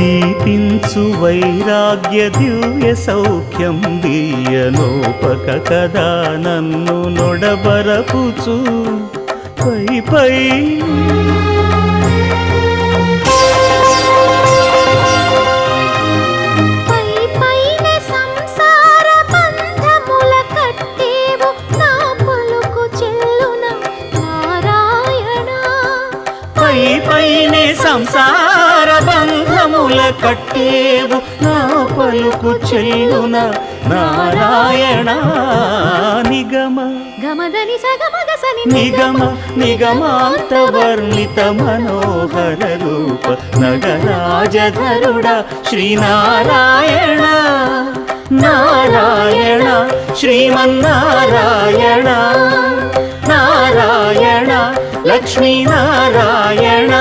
దీపించు వైరాగ్య దివ్య సౌఖ్యం దీయనోపక కదా నన్ను నొడబరపుచు. పై పై. పైన సంసార బంధముల కట్టేవు నా పలుకు చెల్లున నారాయణ పై పైనే సంసార బంధముల కట్టేవు నా పలుకు చెల్లున నారాయణ నిగమ. గమదని సగమగసని నిగమ. నిగమాంత వర్ణిత మనోహర రూప నగరాజధరుడ శ్రీనారాయణ. నారాయణ శ్రీమన్నారాయణ. నారాయణ లక్ష్మీనారాయణ.